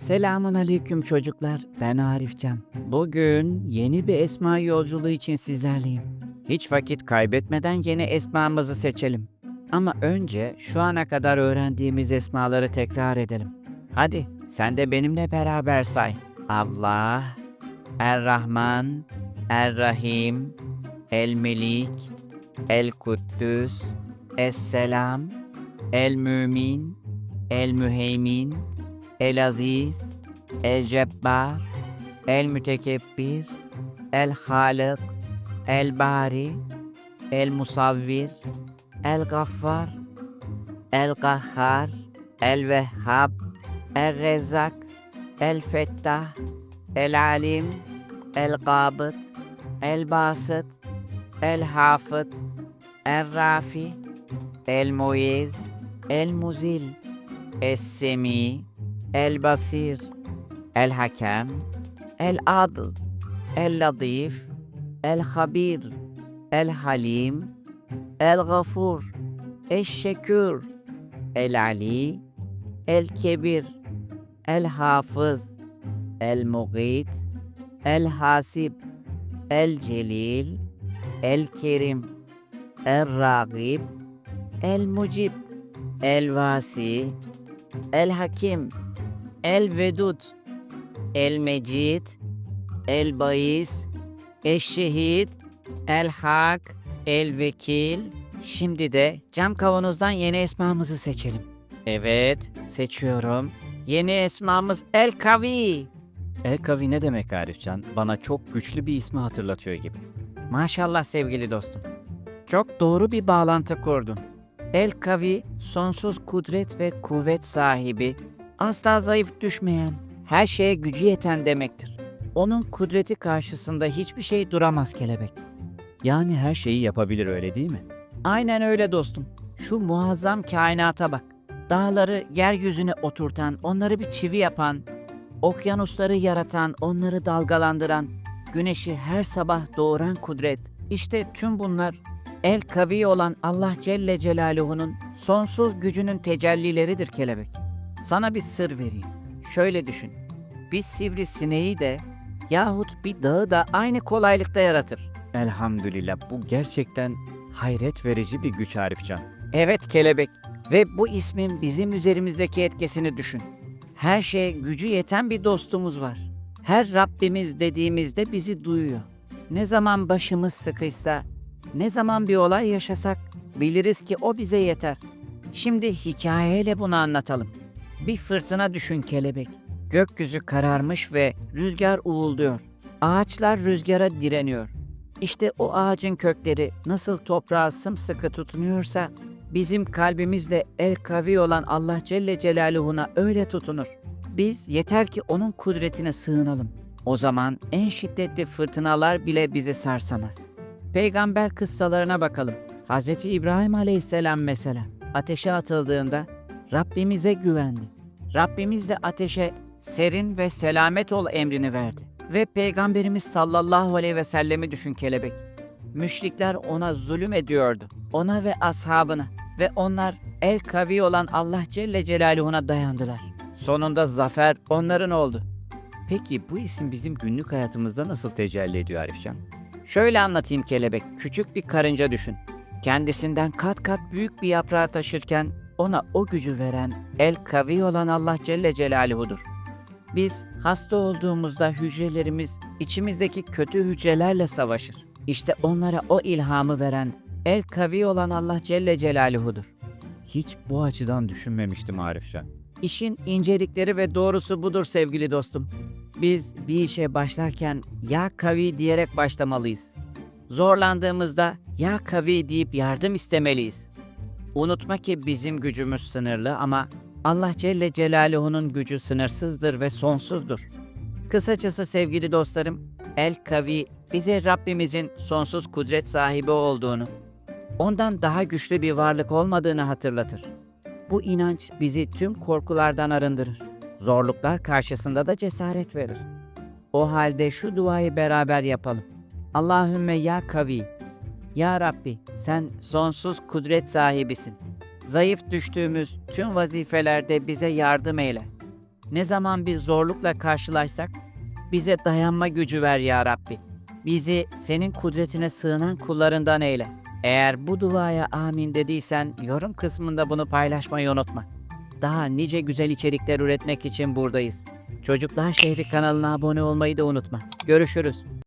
Selamun aleyküm çocuklar. Ben Arifcan. Bugün yeni bir esma yolculuğu için sizlerleyim. Hiç vakit kaybetmeden yeni esmamızı seçelim. Ama önce şu ana kadar öğrendiğimiz esmaları tekrar edelim. Hadi sen de benimle beraber say. Allah, Er-Rahman, Er-Rahim, El-Melik, El-Kuddüs, Es-Selam, El-Mümin, El-Müheymin, El Aziz, El Cebbar, El Mütekebbir, El Halık, El Bari, El Musavvir, El Gaffar, El Kahhar, El Vehhab, El Rezzak, El Fettah, El Alim, El Qabıt, El Basit, El Hafıt, El Rafi, El Muiz, El Muzil, El Semih, El-Aziz, El-Cebbar, El-Mütekebbir, El-Halık, El-Bari, El-Musavvir, El-Gaffar, El-Kahhar, El-Vehhab, El-Rezzak, El-Fettah, El-Alim, El-Qabıt, El-Basıt, El-Hafıt, El-Rafi, El-Muiz, El-Muzil, Es-Semi, El-Basir, El-Hakem, El-Adıl, El-Latif, El-Habir, El-Halim, El-Gafur, El-Şekür, El-Ali, El-Kebir, El-Hafız, El-Mugit, El-Hasib, El-Celil, El-Kerim, El-Ragib, El-Mucib, El-Vasi, El-Hakim, El-Vedud, El-Mecid, El-Bayis, Eş-Şehid, El-Hak, El-Vekil. Şimdi de cam kavanozdan yeni esmamızı seçelim. Evet, seçiyorum. Yeni esmamız El-Kavi. El-Kavi ne demek Arifcan? Bana çok güçlü bir ismi hatırlatıyor gibi. Maşallah sevgili dostum. Çok doğru bir bağlantı kurdun. El Kavi, sonsuz kudret ve kuvvet sahibi, asla zayıf düşmeyen, her şeye gücü yeten demektir. Onun kudreti karşısında hiçbir şey duramaz kelebek. Yani her şeyi yapabilir öyle değil mi? Aynen öyle dostum. Şu muazzam kainata bak. Dağları yeryüzüne oturtan, onları bir çivi yapan, okyanusları yaratan, onları dalgalandıran, güneşi her sabah doğuran kudret. İşte tüm bunlar El Kavi olan Allah Celle Celaluhu'nun sonsuz gücünün tecellileridir kelebek. Sana bir sır vereyim. Şöyle düşün. Bir sivrisineği de yahut bir dağı da aynı kolaylıkta yaratır. Elhamdülillah bu gerçekten hayret verici bir güç Arifcan. Evet kelebek ve bu ismin bizim üzerimizdeki etkisini düşün. Her şeye gücü yeten bir dostumuz var. Her Rabbimiz dediğimizde bizi duyuyor. Ne zaman başımız sıkışsa, ne zaman bir olay yaşasak biliriz ki o bize yeter. Şimdi hikayeyle bunu anlatalım. Bir fırtına düşün kelebek. Gökyüzü kararmış ve rüzgar uğulduyor. Ağaçlar rüzgara direniyor. İşte o ağacın kökleri nasıl toprağa sımsıkı tutunuyorsa bizim kalbimiz de el kavi olan Allah Celle Celaluhu'na öyle tutunur. Biz yeter ki onun kudretine sığınalım. O zaman en şiddetli fırtınalar bile bizi sarsamaz. Peygamber kıssalarına bakalım. Hz. İbrahim Aleyhisselam mesela ateşe atıldığında Rabbimize güvendi. Rabbimiz de ateşe serin ve selamet ol emrini verdi. Ve Peygamberimiz sallallahu aleyhi ve sellemi düşün kelebek. Müşrikler ona zulüm ediyordu. Ona ve ashabına. Ve onlar el kavi olan Allah Celle Celaluhu'na dayandılar. Sonunda zafer onların oldu. Peki bu isim bizim günlük hayatımızda nasıl tecelli ediyor Arifcan? Şöyle anlatayım kelebek. Küçük bir karınca düşün. Kendisinden kat kat büyük bir yaprağı taşırken ona o gücü veren el kavi olan Allah Celle Celaluhu'dur. Biz hasta olduğumuzda hücrelerimiz içimizdeki kötü hücrelerle savaşır. İşte onlara o ilhamı veren el kavi olan Allah Celle Celaluhu'dur. Hiç bu açıdan düşünmemiştim Arifcan. İşin incelikleri ve doğrusu budur sevgili dostum. Biz bir işe başlarken ya kavi diyerek başlamalıyız. Zorlandığımızda ya kavi deyip yardım istemeliyiz. Unutma ki bizim gücümüz sınırlı ama Allah Celle Celaluhu'nun gücü sınırsızdır ve sonsuzdur. Kısacası sevgili dostlarım, El Kavi bize Rabbimizin sonsuz kudret sahibi olduğunu, ondan daha güçlü bir varlık olmadığını hatırlatır. Bu inanç bizi tüm korkulardan arındırır. Zorluklar karşısında da cesaret verir. O halde şu duayı beraber yapalım. Allahümme ya kavi. Ya Rabbi sen sonsuz kudret sahibisin. Zayıf düştüğümüz tüm vazifelerde bize yardım eyle. Ne zaman bir zorlukla karşılaşsak bize dayanma gücü ver ya Rabbi. Bizi senin kudretine sığınan kullarından eyle. Eğer bu duaya amin dediysen yorum kısmında bunu paylaşmayı unutma. Daha nice güzel içerikler üretmek için buradayız. Çocuklar Şehri kanalına abone olmayı da unutma. Görüşürüz.